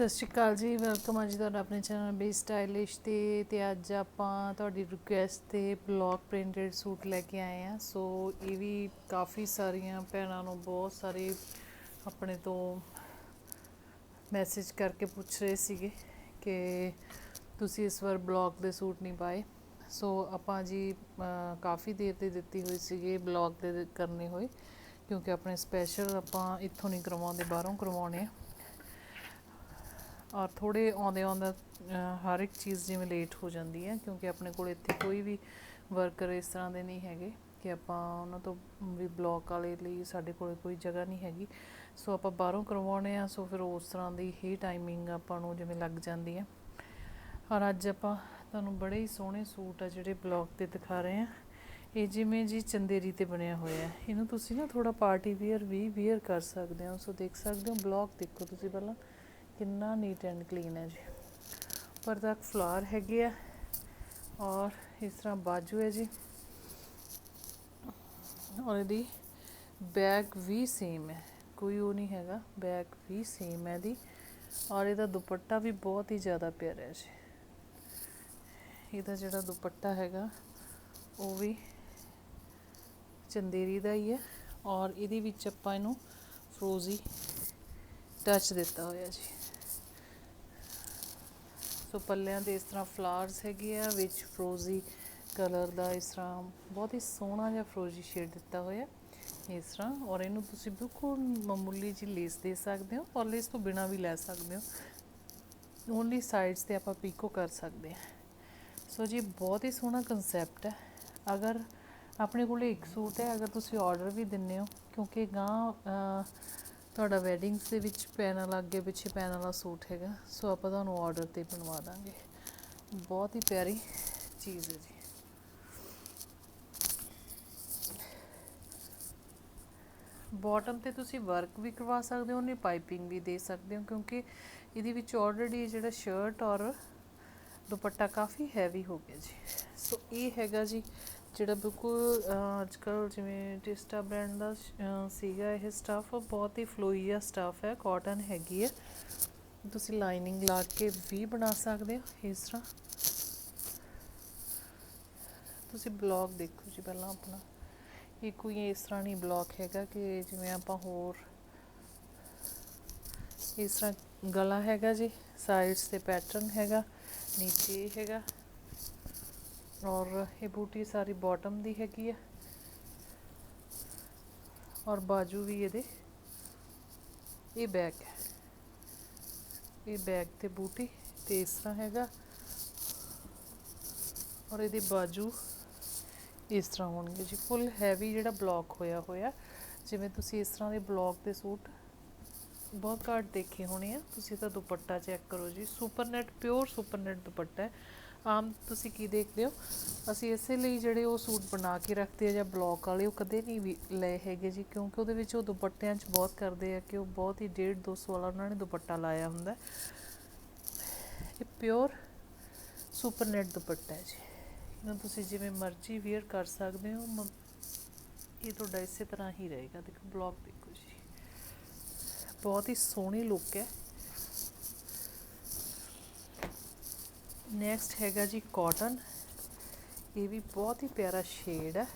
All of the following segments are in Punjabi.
ਸਤਿ ਸ਼੍ਰੀ ਅਕਾਲ ਜੀ। ਵੈਲਕਮ ਆ ਜੀ ਤੁਹਾਡਾ ਆਪਣੇ ਚੈਨਲ ਬੇ ਸਟਾਈਲਿਸ਼ ਤੇ ਤੇ ਅੱਜ ਆਪਾਂ ਤੁਹਾਡੀ ਰਿਕੁਐਸਟ ਤੇ ਬਲੌਕ ਪ੍ਰਿੰਟਡ ਸੂਟ ਲੈ ਕੇ ਆਏ ਆ ਸੋ ਇਹ ਵੀ ਕਾਫੀ ਸਾਰੀਆਂ ਭੈਣਾਂ ਨੂੰ ਬਹੁਤ ਸਾਰੇ ਆਪਣੇ ਤੋਂ ਮੈਸੇਜ ਕਰਕੇ ਪੁੱਛ ਰਹੇ ਸੀਗੇ ਕਿ ਤੁਸੀਂ ਇਸ ਵਾਰ ਬਲੌਕ ਦੇ ਸੂਟ ਨਹੀਂ ਪਾਏ। ਸੋ ਆਪਾਂ ਜੀ ਕਾਫੀ ਦੇਰ ਤੇ ਦਿੱਤੀ ਹੋਈ ਸੀਗੇ ਬਲੌਕ ਦੇ ਕਰਨੇ ਹੋਏ ਕਿਉਂਕਿ ਆਪਣੇ ਸਪੈਸ਼ਲ ਆਪਾਂ ਇੱਥੋਂ ਨਹੀਂ ਕਰਵਾਉਂਦੇ, ਬਾਹਰੋਂ ਕਰਵਾਉਣੇ ਆ। ਔਰ ਥੋੜੇ ਆਉਂਦੇ ਆਉਂਦਾ ਹਰ ਇੱਕ ਚੀਜ਼ ਜਿਵੇਂ ਲੇਟ ਹੋ ਜਾਂਦੀ ਹੈ, ਕਿਉਂਕਿ ਆਪਣੇ ਕੋਲ ਇੱਥੇ ਕੋਈ ਵੀ ਵਰਕਰ ਇਸ ਤਰ੍ਹਾਂ ਦੇ ਨਹੀਂ ਹੈਗੇ ਕਿ ਆਪਾਂ ਉਹਨਾਂ ਤੋਂ ਵੀ ਬਲੌਕ ਵਾਲੇ ਲਈ ਸਾਡੇ ਕੋਲ ਕੋਈ ਜਗ੍ਹਾ ਨਹੀਂ ਹੈਗੀ। ਸੋ ਆਪਾਂ ਬਾਹਰੋਂ ਕਰਵਾਉਣੇ ਆ, ਸੋ ਫਿਰ ਉਸ ਤਰ੍ਹਾਂ ਦੀ ਹੀ ਟਾਈਮਿੰਗ ਆਪਾਂ ਨੂੰ ਜਿਵੇਂ ਲੱਗ ਜਾਂਦੀ ਹੈ। ਔਰ ਅੱਜ ਆਪਾਂ ਤੁਹਾਨੂੰ ਬੜੇ ਹੀ ਸੋਹਣੇ ਸੂਟ ਆ ਜਿਹੜੇ ਬਲੌਕ ਤੇ ਦਿਖਾ ਰਹੇ ਆ ਇਹ ਜਿਵੇਂ ਜੀ ਚੰਦੇਰੀ ਤੇ ਬਣਿਆ ਹੋਇਆ ਹੈ। ਇਹਨੂੰ ਤੁਸੀਂ ਨਾ ਥੋੜਾ ਪਾਰਟੀ ਵੇਅਰ ਵੀ ਵੇਅਰ ਕਰ ਸਕਦੇ ਹੋ। ਸੋ ਦੇਖ ਸਕਦੇ ਹੋ ਬਲੌਕ ਦੇਖੋ ਤੁਸੀਂ ਪਹਿਲਾਂ। ਕਿੰਨਾ ਨੀਟ ਐਂਡ ਕਲੀਨ ਹੈ ਜੀ। ਉੱਪਰ ਤੱਕ ਫਲਾਰ ਹੈਗੇ ਆ ਔਰ ਇਸ ਤਰ੍ਹਾਂ ਬਾਜੂ ਹੈ ਜੀ। ਔਰ ਇਹਦੀ ਬੈਕ ਵੀ ਸੇਮ ਹੈ, ਕੋਈ ਉਹ ਨਹੀਂ ਹੈਗਾ ਬੈਕ ਵੀ ਸੇਮ ਹੈ ਦੀ ਔਰ ਇਹਦਾ ਦੁਪੱਟਾ ਵੀ ਬਹੁਤ ਹੀ ਜ਼ਿਆਦਾ ਪਿਆਰਾ ਹੈ ਜੀ। ਇਹਦਾ ਜਿਹੜਾ ਦੁਪੱਟਾ ਹੈਗਾ, ਉਹ ਵੀ ਚੰਦੇਰੀ ਦਾ ਹੀ ਹੈ ਔਰ ਇਹਦੇ ਵਿੱਚ ਆਪਾਂ ਇਹਨੂੰ ਫਰੋਜ਼ੀ ਟੱਚ ਦਿੱਤਾ ਹੋਇਆ ਜੀ। ਸੋ ਪੱਲਿਆਂ ਦੇ ਇਸ ਤਰ੍ਹਾਂ ਫਲਾਰਸ ਹੈਗੇ ਆ, ਵਿੱਚ ਫਰੋਜ਼ੀ ਕਲਰ ਦਾ ਇਸ ਤਰ੍ਹਾਂ ਬਹੁਤ ਹੀ ਸੋਹਣਾ ਜਿਹਾ ਫਰੋਜ਼ੀ ਸ਼ੇਡ ਦਿੱਤਾ ਹੋਇਆ। ਇਸ ਤਰ੍ਹਾਂ ਔਰ ਇਹਨੂੰ ਤੁਸੀਂ ਬਿਲਕੁਲ ਮਾਮੂਲੀ ਜਿਹੀ ਲੇਸ ਦੇ ਸਕਦੇ ਹੋ ਔਰ ਲੇਸ ਤੋਂ ਬਿਨਾ ਵੀ ਲੈ ਸਕਦੇ ਹੋ। ਓਨਲੀ ਸਾਈਡਸ ਤੇ ਆਪਾਂ ਪੀਕੋ ਕਰ ਸਕਦੇ ਹਾਂ। ਸੋ ਜੀ ਬਹੁਤ ਹੀ ਸੋਹਣਾ ਕਨਸੈਪਟ ਹੈ। ਅਗਰ ਆਪਣੇ ਕੋਲ ਇੱਕ ਸੂਟ ਹੈ, ਅਗਰ ਤੁਸੀਂ ਆਰਡਰ ਵੀ ਦਿੰਨੇ ਹੋ, ਕਿਉਂਕਿ ਗਾਂ ਤੁਹਾਡਾ ਵੈਡਿੰਗਸ ਦੇ ਵਿੱਚ ਪੈਣ ਵਾਲਾ, ਅੱਗੇ ਪਿੱਛੇ ਪੈਣ ਵਾਲਾ ਸੂਟ ਹੈਗਾ। ਸੋ ਆਪਾਂ ਤੁਹਾਨੂੰ ਆਰਡਰ ਤੇ ਬਣਵਾ ਦਾਂਗੇ। ਬਹੁਤ ਹੀ ਪਿਆਰੀ ਚੀਜ਼ ਹੈ ਜੀ। ਬਾਟਮ ਤੇ ਤੁਸੀਂ ਵਰਕ ਵੀ ਕਰਵਾ ਸਕਦੇ ਹੋ ਨਹੀਂ ਪਾਈਪਿੰਗ ਵੀ ਦੇ ਸਕਦੇ ਹੋ, ਕਿਉਂਕਿ ਇਹਦੇ ਵਿੱਚ ਆਲਰੇਡੀ ਜਿਹੜਾ ਸ਼ਰਟ ਔਰ ਦੁਪੱਟਾ ਕਾਫੀ ਹੈਵੀ ਹੋ ਗਿਆ ਜੀ। ਸੋ ਇਹ ਹੈਗਾ ਜੀ ਜਿਹੜਾ ਬਿਲਕੁਲ ਅੱਜ ਕੱਲ੍ਹ ਜਿਵੇਂ ਟਿਸਟਾ ਬ੍ਰੈਂਡ ਦਾ ਸੀਗਾ ਇਹ ਸਟੱਫ ਬਹੁਤ ਹੀ ਫਲੋਈ ਜਿਹਾ ਸਟਾਫ ਹੈ ਕਾਟਨ ਹੈਗੀ ਹੈ। ਤੁਸੀਂ ਲਾਈਨਿੰਗ ਲਾ ਕੇ ਵੀ ਬਣਾ ਸਕਦੇ ਹੋ, ਇਸ ਤਰ੍ਹਾਂ। ਤੁਸੀਂ ਬਲੌਗ ਦੇਖੋ ਜੀ ਪਹਿਲਾਂ ਆਪਣਾ। ਇਹ ਕੋਈ ਇਸ ਤਰ੍ਹਾਂ ਨਹੀਂ ਬਲੌਕ ਹੈਗਾ ਕਿ ਜਿਵੇਂ ਆਪਾਂ ਹੋਰ ਇਸ ਤਰ੍ਹਾਂ ਗਲਾ ਹੈਗਾ ਜੀ ਸਾਈਡਸ ਤੇ ਪੈਟਰਨ ਹੈਗਾ, ਨੀਚੇ ਹੈਗਾ। ਔਰ ਇਹ ਬੂਟੀ ਸਾਰੀ ਬਾਟਮ ਦੀ ਹੈਗੀ ਆ। ਔਰ ਬਾਜੂ ਵੀ ਇਹਦੇ। ਇਹ ਬੈਕ ਹੈ। ਇਹ ਬੈਕ ਤੇ ਬੂਟੀ ਤੇ ਇਸ ਤਰ੍ਹਾਂ ਹੈਗਾ। ਔਰ ਇਹਦੇ ਬਾਜੂ ਇਸ ਤਰ੍ਹਾਂ ਹੋਣਗੇ ਜੀ। ਫੁੱਲ ਹੈਵੀ ਜਿਹੜਾ ਬਲੌਕ ਹੋਇਆ ਹੋਇਆ। ਜਿਵੇਂ ਤੁਸੀਂ ਇਸ ਤਰ੍ਹਾਂ ਦੇ ਬਲੌਕ ਦੇ ਸੂਟ ਬਹੁਤ ਘੱਟ ਦੇਖੇ ਹੋਣੇ ਆ। ਤੁਸੀਂ ਤਾਂ ਦੁਪੱਟਾ ਚੈੱਕ ਕਰੋ ਜੀ। Super net pure super net ਦੁਪੱਟਾ ਹੈ। ਆਮ ਤੁਸੀਂ ਕੀ ਦੇਖਦੇ ਹੋ? ਅਸੀਂ ਇਸੇ ਲਈ ਜਿਹੜੇ ਉਹ ਸੂਟ ਬਣਾ ਕੇ ਰੱਖਦੇ ਆ ਜਾਂ ਬਲੌਕ ਵਾਲੇ, ਉਹ ਕਦੇ ਨਹੀਂ ਵੀ ਲਏ ਹੈਗੇ ਜੀ, ਕਿਉਂਕਿ ਉਹਦੇ ਵਿੱਚ ਉਹ ਦੁਪੱਟਿਆਂ 'ਚ ਬਹੁਤ ਕਰਦੇ ਆ ਕਿ ਉਹ ਬਹੁਤ ਹੀ 1.5 200 ਵਾਲਾ ਉਹਨਾਂ ਨੇ ਦੁਪੱਟਾ ਲਾਇਆ ਹੁੰਦਾ। ਇਹ ਪਿਓਰ ਸੁਪਰ ਨੈਟ ਦੁਪੱਟਾ ਹੈ ਜੀ। ਇਹਨੂੰ ਤੁਸੀਂ ਜਿਵੇਂ ਮਰਜ਼ੀ ਵੇਅਰ ਕਰ ਸਕਦੇ ਹੋ, ਮ- ਇਹ ਤੁਹਾਡਾ ਇਸੇ ਤਰ੍ਹਾਂ ਹੀ ਰਹੇਗਾ। ਦੇਖੋ, ਬਲੌਕ ਦੇਖੋ ਜੀ। ਬਹੁਤ ਹੀ ਸੋਹਣੀ ਲੁੱਕ ਹੈ। ਨੈਕਸਟ ਹੈਗਾ ਜੀ ਕਾਟਨ ਇਹ ਵੀ ਬਹੁਤ ਹੀ ਪਿਆਰਾ ਸ਼ੇਡ ਹੈ।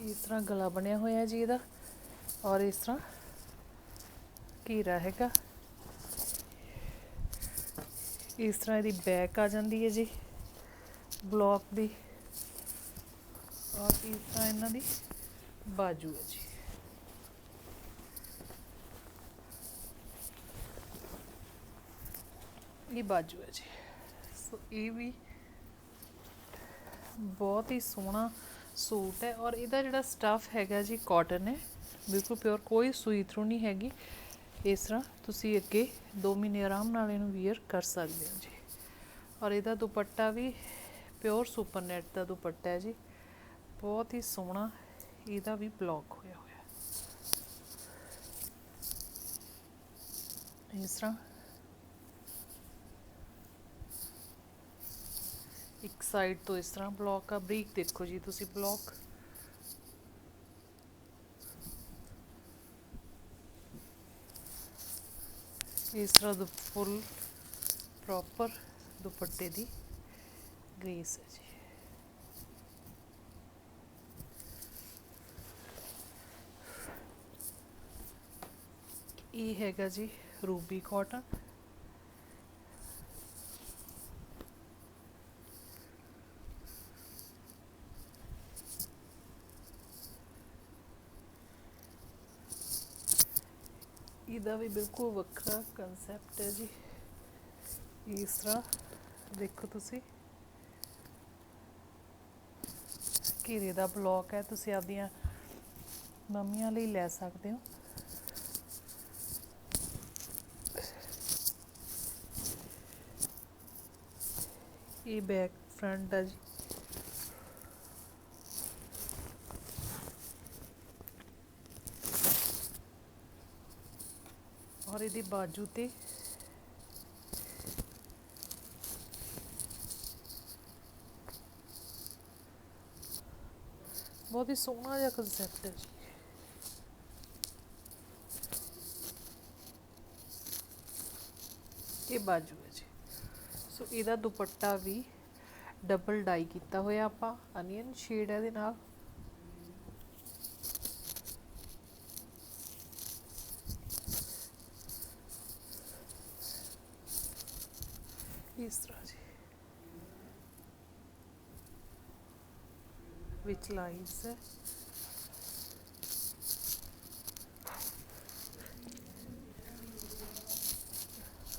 ਇਸ ਤਰ੍ਹਾਂ ਗਲਾ ਬਣਿਆ ਹੋਇਆ ਜੀ ਇਹਦਾ ਔਰ ਇਸ ਤਰ੍ਹਾਂ ਘੇਰਾ ਹੈਗਾ। ਇਸ ਤਰ੍ਹਾਂ ਇਹਦੀ ਬੈਕ ਆ ਜਾਂਦੀ ਹੈ ਜੀ। ਬਲੌਕ ਦੀ। ਔਰ ਇਸ ਤਰ੍ਹਾਂ ਇਹਨਾਂ ਦੀ ਬਾਜੂ ਹੈ ਜੀ। ਇਹ ਬਾਜੂ ਹੈ ਜੀ। ਸੋ ਇਹ ਵੀ ਬਹੁਤ ਹੀ ਸੋਹਣਾ ਸੂਟ ਹੈ ਔਰ ਇਹਦਾ ਜਿਹੜਾ ਸਟਫ ਹੈਗਾ ਜੀ ਕਾਟਨ ਹੈ। ਬਿਲਕੁਲ ਪਿਓਰ ਕੋਈ ਸੂਈ ਥਰੂ ਨਹੀਂ ਹੈਗੀ। ਇਸ ਤਰ੍ਹਾਂ ਤੁਸੀਂ ਅੱਗੇ 2 ਮਹੀਨੇ ਆਰਾਮ ਨਾਲ ਇਹਨੂੰ ਵੀਅਰ ਕਰ ਸਕਦੇ ਹੋ ਜੀ। ਔਰ ਇਹਦਾ ਦੁਪੱਟਾ ਵੀ ਪਿਓਰ ਸੁਪਰ ਨੈਟ ਦਾ ਦੁਪੱਟਾ ਹੈ ਜੀ। ਬਹੁਤ ਹੀ ਸੋਹਣਾ ਇਹਦਾ ਵੀ ਬਲੌਕ ਹੋਇਆ ਹੋਇਆ। ਇਸ ਤਰ੍ਹਾਂ। ਇੱਕ ਸਾਈਡ ਤੋਂ ਇਸ ਤਰ੍ਹਾਂ ਬਲੌਕ ਆ। ਬਰੀਕ ਦੇਖੋ ਜੀ ਤੁਸੀਂ ਬਲੌਕ ਇਸ ਤਰ੍ਹਾਂ ਦਾ ਫੁੱਲ ਪ੍ਰੋਪਰ ਦੁਪੱਟੇ ਦੀ ਗ੍ਰੇਸ ਹੈ ਜੀ। ਇਹ ਹੈਗਾ ਜੀ ਰੂਬੀ ਕਾਟਨ ਇਹਦਾ ਵੀ ਬਿਲਕੁਲ ਵੱਖਰਾ ਕਨਸੈਪਟ ਹੈ ਜੀ। ਇਸ ਤਰ੍ਹਾਂ ਦੇਖੋ ਤੁਸੀਂ। ਘੇਰੇ ਦਾ ਬਲੌਕ ਹੈ, ਤੁਸੀਂ ਆਪਦੀਆਂ ਮੰਮੀਆਂ ਲਈ ਲੈ ਸਕਦੇ ਹੋ। ਇਹ ਬੈਕ ਫਰੰਟ ਆ ਜੀ। ਔਰ ਇਹਦੇ ਬਾਜੂ ਤੇ ਬਹੁਤ ਹੀ ਸੋਹਣਾ ਜਿਹਾ ਕਨਸੈਪਟ ਹੈ ਜੀ। ਇਹ ਬਾਜੂ। ਸੋ ਇਹਦਾ ਦੁਪੱਟਾ ਵੀ ਡਬਲ ਡਾਈ ਕੀਤਾ ਹੋਇਆ ਆਪਾਂ ਅਨੀਅਨ ਸ਼ੇਡ ਹੈ ਇਹਦੇ ਨਾਲ। ਇਸ ਤਰ੍ਹਾਂ ਜੀ। ਵਿੱਚ ਲਾਈਨਸ ਹੈ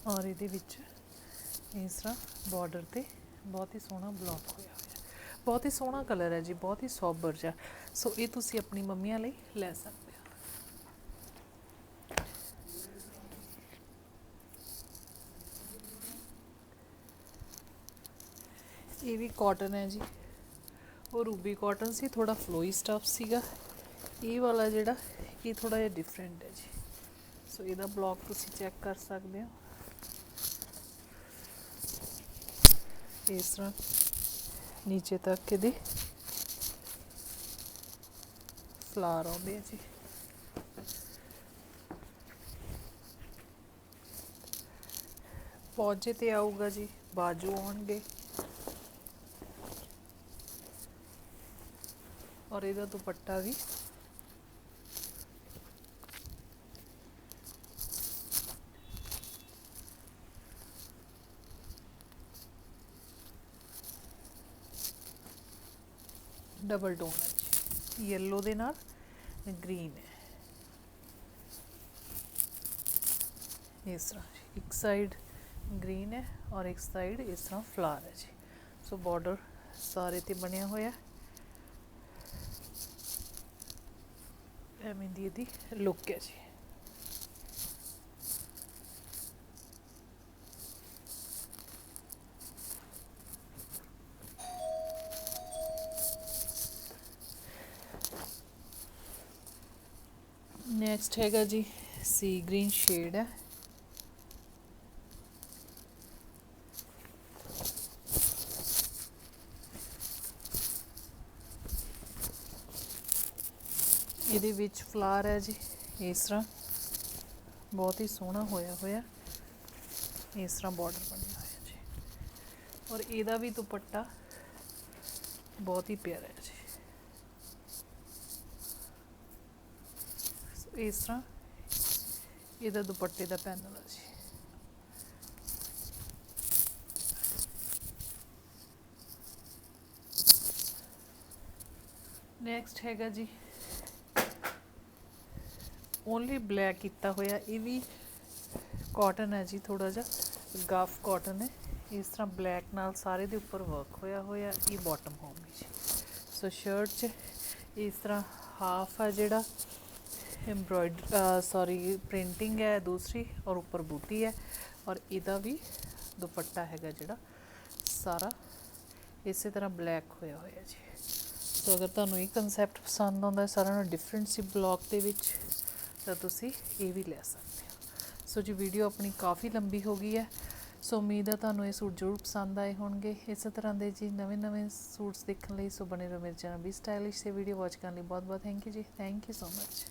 ਔਰ ਇਹਦੇ ਵਿੱਚ ਇਸ ਤਰ੍ਹਾਂ ਬਾਰਡਰ ਤੇ ਬਹੁਤ ਹੀ ਸੋਹਣਾ ਬਲੌਕ ਹੋਇਆ ਹੋਇਆ ਬਹੁਤ ਹੀ ਸੋਹਣਾ ਕਲਰ ਹੈ ਜੀ ਬਹੁਤ ਹੀ ਸੋਬਰ ਜਿਹਾ ਸੋ ਇਹ ਤੁਸੀਂ ਆਪਣੀ ਮੰਮੀਆਂ ਲਈ ਲੈ ਸਕਦੇ ਹੋ ਇਹ ਵੀ ਕਾਟਨ ਹੈ ਜੀ ਉਹ ਰੂਬੀ ਕਾਟਨ ਸੀ ਥੋੜਾ ਫਲੋਈ ਸਟਫ ਸੀਗਾ ਇਹ ਵਾਲਾ ਜਿਹੜਾ ਇਹ ਥੋੜਾ ਜਿਹਾ ਡਿਫਰੈਂਟ ਹੈ ਜੀ ਸੋ ਇਹਦਾ ਬਲੌਕ ਤੁਸੀਂ ਚੈੱਕ ਕਰ ਸਕਦੇ ਹੋ ਇਸ ਤਰ੍ਹਾਂ ਨੀਚੇ ਤੱਕ ਇਹਦੇ ਫਲਾਰ ਆਉਂਦੇ ਆ ਜੀ। ਪੌਜੇ ਤੇ ਆਊਗਾ ਜੀ, ਬਾਜੂ ਆਉਣਗੇ। ਔਰ ਇਹਦਾ ਦੁਪੱਟਾ ਵੀ ਡਬਲ ਟੋਨ ਹੈ ਜੀ ਯੈਲੋ ਦੇ ਨਾਲ ਗ੍ਰੀਨ ਹੈ। ਇਸ ਤਰ੍ਹਾਂ ਇੱਕ ਸਾਈਡ ਗ੍ਰੀਨ ਹੈ ਔਰ ਇੱਕ ਸਾਈਡ ਇਸ ਤਰ੍ਹਾਂ ਫਲਾਰ ਹੈ ਜੀ। ਸੋ ਬਾਰਡਰ ਸਾਰੇ ਤੇ ਬਣਿਆ ਹੋਇਆ ਐਵੇਂ ਦੀ ਇਹਦੀ ਲੁੱਕ ਹੈ ਜੀ। ਨੈਕਸਟ ਹੈਗਾ ਜੀ ਸੀ ਗ੍ਰੀਨ ਸ਼ੇਡ ਹੈ ਇਹਦੇ ਵਿੱਚ ਫਲਾਰ ਹੈ ਜੀ, ਇਸ ਤਰ੍ਹਾਂ। ਬਹੁਤ ਹੀ ਸੋਹਣਾ ਹੋਇਆ ਹੋਇਆ। ਇਸ ਤਰ੍ਹਾਂ ਬਾਰਡਰ ਬਣਿਆ ਹੋਇਆ ਜੀ। ਔਰ ਇਹਦਾ ਵੀ ਦੁਪੱਟਾ ਬਹੁਤ ਹੀ ਪਿਆਰਾ ਹੈ ਜੀ ਸੋ ਇਸ ਤਰ੍ਹਾਂ ਇਹਦਾ ਦੁਪੱਟੇ ਦਾ ਪੈਨਲ ਹੈ ਜੀ। ਨੈਕਸਟ ਹੈਗਾ ਜੀ। ਓਨਲੀ ਬਲੈਕ ਕੀਤਾ ਹੋਇਆ, ਇਹ ਵੀ ਕਾਟਨ ਹੈ ਜੀ ਥੋੜਾ ਜਿਹਾ ਗਾਫ ਕਾਟਨ ਹੈ। ਇਸ ਤਰ੍ਹਾਂ ਬਲੈਕ ਨਾਲ ਸਾਰੇ ਦੇ ਉੱਪਰ ਵਰਕ ਹੋਇਆ ਹੋਇਆ, ਇਹ ਬਾਟਮ ਹੋਊਗੀ ਜੀ। ਸੋ ਸ਼ਰਟ 'ਚ ਇਸ ਤਰ੍ਹਾਂ ਹਾਫ ਆ ਜਿਹੜਾ ਐਮਬ੍ਰੋਇਡਰੀ ਸੌਰੀ ਪ੍ਰਿੰਟਿੰਗ ਹੈ ਦੂਸਰੀ ਔਰ ਉੱਪਰ ਬੂਟੀ ਹੈ ਔਰ ਇਹਦਾ ਵੀ ਦੁਪੱਟਾ ਹੈਗਾ ਜਿਹੜਾ ਸਾਰਾ ਇਸੇ ਤਰ੍ਹਾਂ ਬਲੈਕ ਹੋਇਆ ਹੋਇਆ ਜੀ। ਸੋ ਅਗਰ ਤੁਹਾਨੂੰ ਇਹ ਕਨਸੈਪਟ ਪਸੰਦ ਆਉਂਦਾ ਹੈ ਸਾਰਿਆਂ ਨੂੰ ਡਿਫਰੈਂਟ ਸੀ ਬਲੌਕ ਦੇ ਵਿੱਚ, ਤਾਂ ਤੁਸੀਂ ਇਹ ਵੀ ਲੈ ਸਕਦੇ ਹੋ। ਸੋ ਜੀ ਵੀਡੀਓ ਆਪਣੀ ਕਾਫੀ ਲੰਬੀ ਹੋ ਗਈ ਹੈ। ਸੋ ਉਮੀਦ ਹੈ ਤੁਹਾਨੂੰ ਇਹ ਸੂਟ ਜ਼ਰੂਰ ਪਸੰਦ ਆਏ ਹੋਣਗੇ। ਇਸੇ ਤਰ੍ਹਾਂ ਦੇ ਜੀ ਨਵੇਂ ਨਵੇਂ ਸੂਟਸ ਦੇਖਣ ਲਈ, ਸੋ ਬਣੇ ਰਹੋ ਮੇਰੇ ਚੈਨਲ ਵੀ ਸਟਾਈਲਿਸ਼ ਤੇ ਵੀਡੀਓ ਵਾਚ ਕਰਨ ਲਈ ਬਹੁਤ ਬਹੁਤ ਥੈਂਕ ਯੂ ਜੀ। Thank you so much